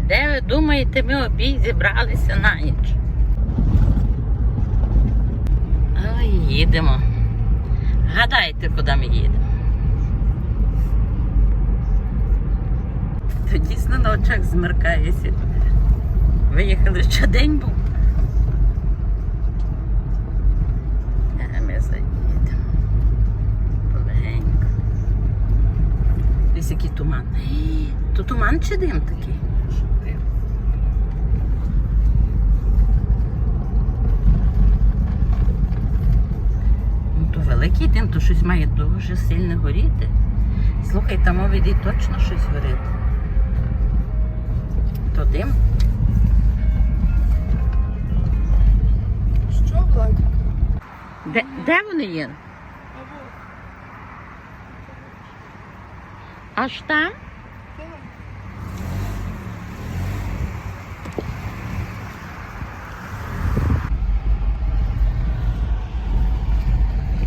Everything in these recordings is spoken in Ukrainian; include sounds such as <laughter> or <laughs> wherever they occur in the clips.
Де ви думаєте, ми обій зібралися на ніч? Ой, їдемо. Гадайте, куди ми їдемо. То дійсно на очах змеркається. Виїхали ще день був. А ми заїдемо. Полегенько. Десь який туман. Ей, То туман чи дим такий? Великий дим, то щось має дуже сильно горіти. Слухай, там мові точно щось горить. То дим. Що, Владик? Де, де вони є? Аж там?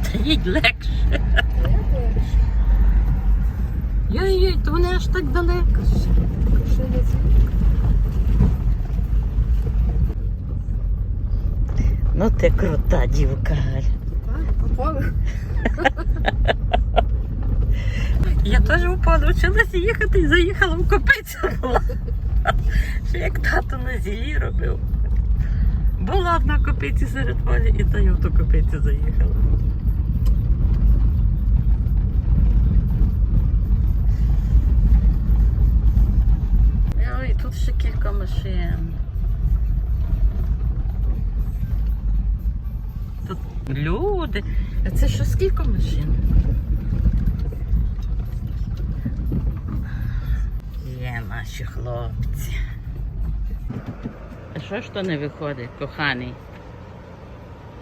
Та їдь легше. Йой-йой, то вони аж так далеко. Ну ти крута дівка. Попали? Я теж упала, вчилася їхати і заїхала в копицю. Що як тато на зілі робив. Була одна копиця серед полі, і то я в ту копицю заїхала. Ой, тут ще кілька машин. Тут люди. А це що скільки машин? Є наші хлопці. А що ж то не виходить, коханий?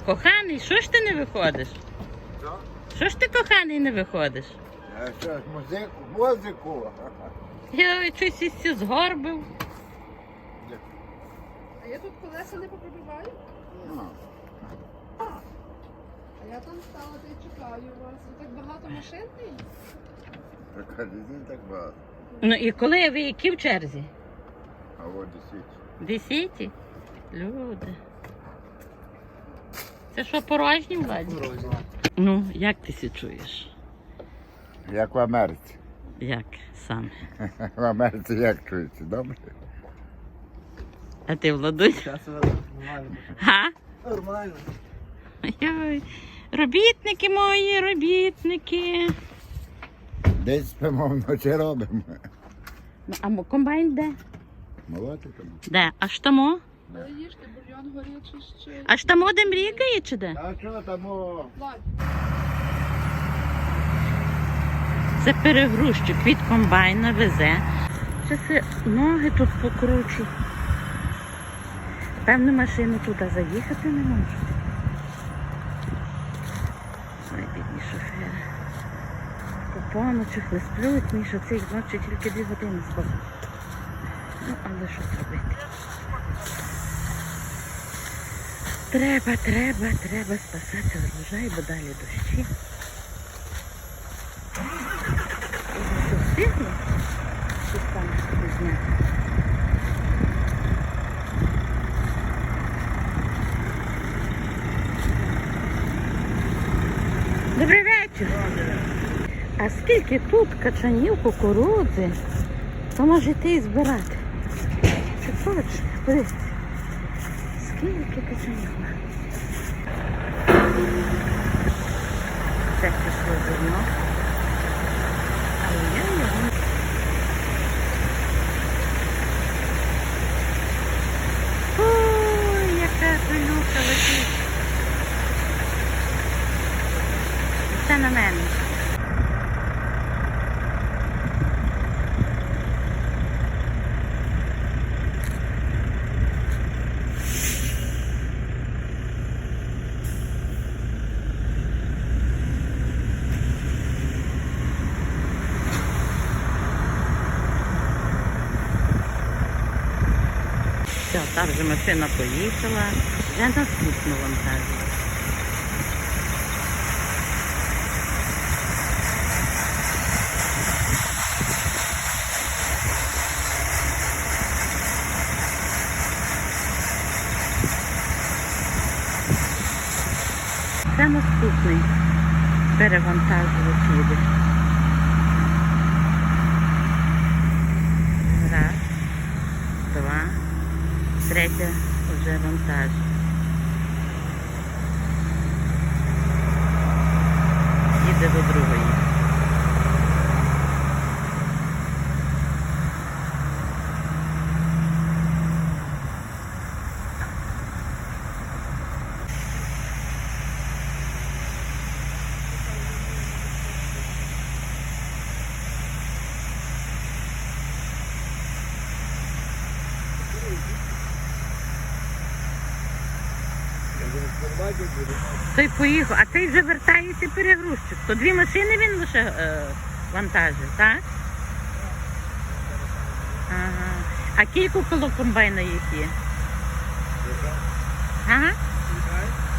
Коханий, що ж ти не виходиш? Що? Що ж ти коханий не виходиш? А що ж, музику? Музику. Я щось із згорбив. Я тут колеса не попробиваю? А я там стала та й чекаю вас. Ви так багато машин є? так не так багато. Ну і коли ви які в черзі? А от десять. Десяті? Люди. Це що порожні владі? Ну, як ти сі чуєш? Як в Америці. Як саме? <laughs> В Америці як чується, добре? А ти владуй? Га? Нормально. Ой, робітники мої, робітники. Десь спимо вночі робимо. Ну, а мо- комбайн де? Молоти там. Де? Аж? Але їжте, бульйон горячий ще. Аж тамо де мрікає чи де? А що там? о? Це перегрузчик від комбайна везе. Я ноги тут покручу. Певно, машину туди заїхати не можуть. Ой, шофери. По поночах не сплють, Міша, цих ночі тільки дві години спав. Ну, але що зробити? Треба, треба, треба спасати врожай, бо далі дощі. Що встигли? Щось там зняти. А скільки тут качанів, кукурудзи, то може йти і збирати. Чи хочеш? Подивись. Скільки качанів. Це пішло зерно. Але я його Ой, яка пилюка летить. Це на мене. Все, та вже машина поїхала. Вже наступну вантажу. Це наступний перевантажувач їде. Вже Той поїхав, а цей вже вертається перегрузчик. То дві машини він лише е, вантажить, так? Ага. А кілько коло комбайна їх є? Ага.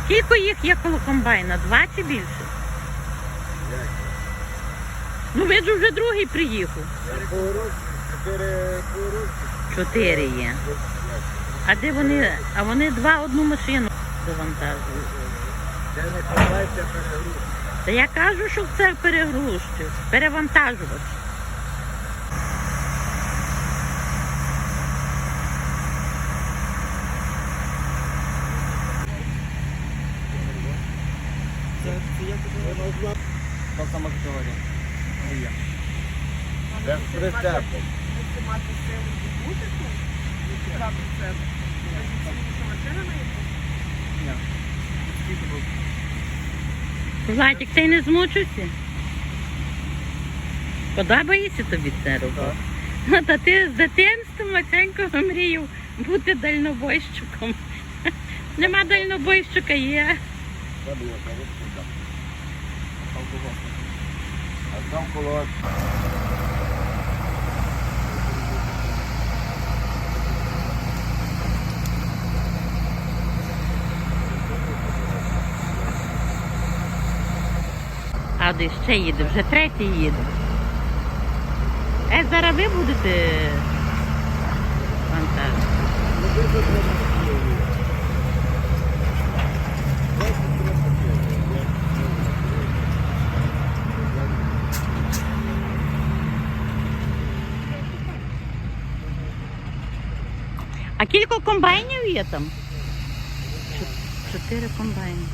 Кілько їх є коло комбайна? Два чи більше? Ну ви ж вже другий приїхав. Чотири є. А де вони? А вони два одну машину завантажують. Це не ховається перегруз. Та я кажу, що це перегрузчик, перевантажувач. Та сама категорія. Це з прицепом. Ні. Скільки був? Владик, ти не змучився? Подобається тобі це робити? Ну, та ти з дитинства Маценько мріяв бути дальнобойщиком. Нема дальнобойщика, є. А там коло А ще їде, вже третій їде. Е, зараз ви будете вантажити. А кілька комбайнів є там? Чотири комбайни.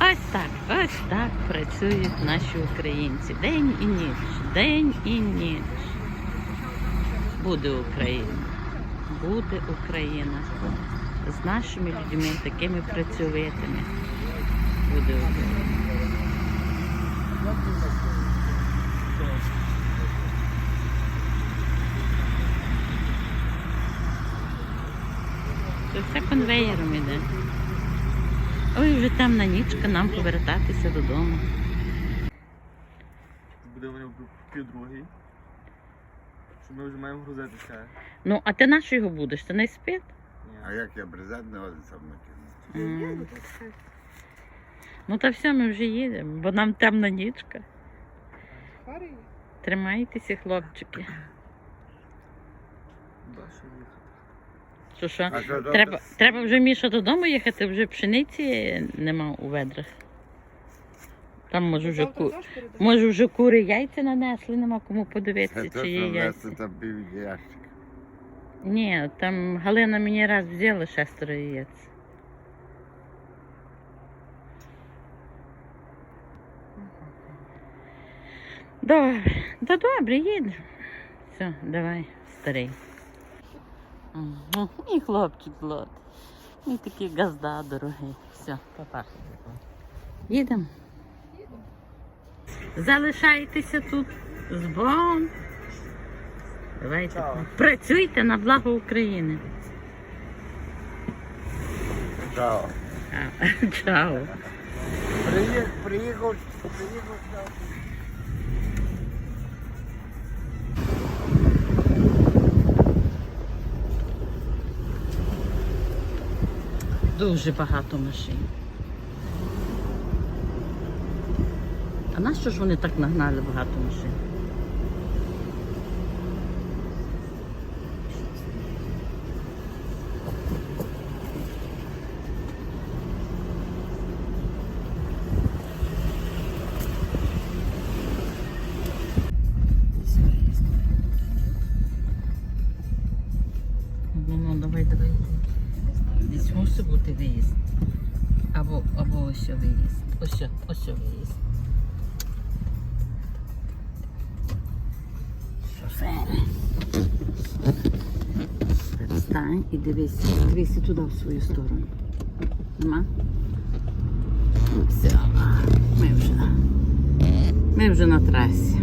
Ось так, ось так працюють наші українці. День і ніч, день і ніч. Буде Україна. Буде Україна. З нашими людьми, такими працьовитими. Буде Україна. Це все конвеєром іде. Ой, вже темна нічка, нам повертатися додому. Буде вони в пів другий. Що ми вже маємо грузитися. Ну, а ти на що його будеш? Ти не спить? А як я брезент не годиться вночі? М. Ну та все, ми вже їдемо, бо нам темна нічка. Тримайтеся, хлопчики. Їхати. Що що? А що Треба, треба вже Міша додому їхати, вже пшениці нема у ведрах. Там може вже ку... може вже кури яйця нанесли, нема кому подивитися, чи є яйця. там пів ящик. Ні, там Галина мені раз взяла шестеро яєць. Добре, та добре, їдемо. Все, давай, старий. Угу. І хлопчик злот. І такий газда дорогий. Все, папа. Їдемо. Залишайтеся тут з Богом. Давайте. Працюйте на благо України. Чао. Чао. Приїхав, приїхав, Дуже багато машин. А нащо ж вони так нагнали багато машин? Виїзд. Або, або ось виїзд. Ось, ось виїзд. Шофери. Перестань і дивись, дивись туди в свою сторону. Нема? Все, ми вже. Ми вже на трасі.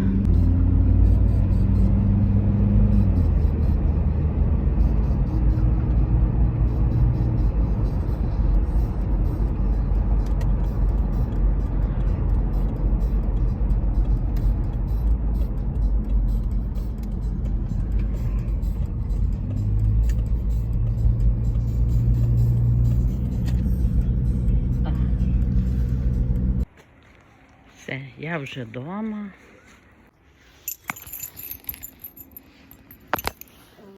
Вже вдома.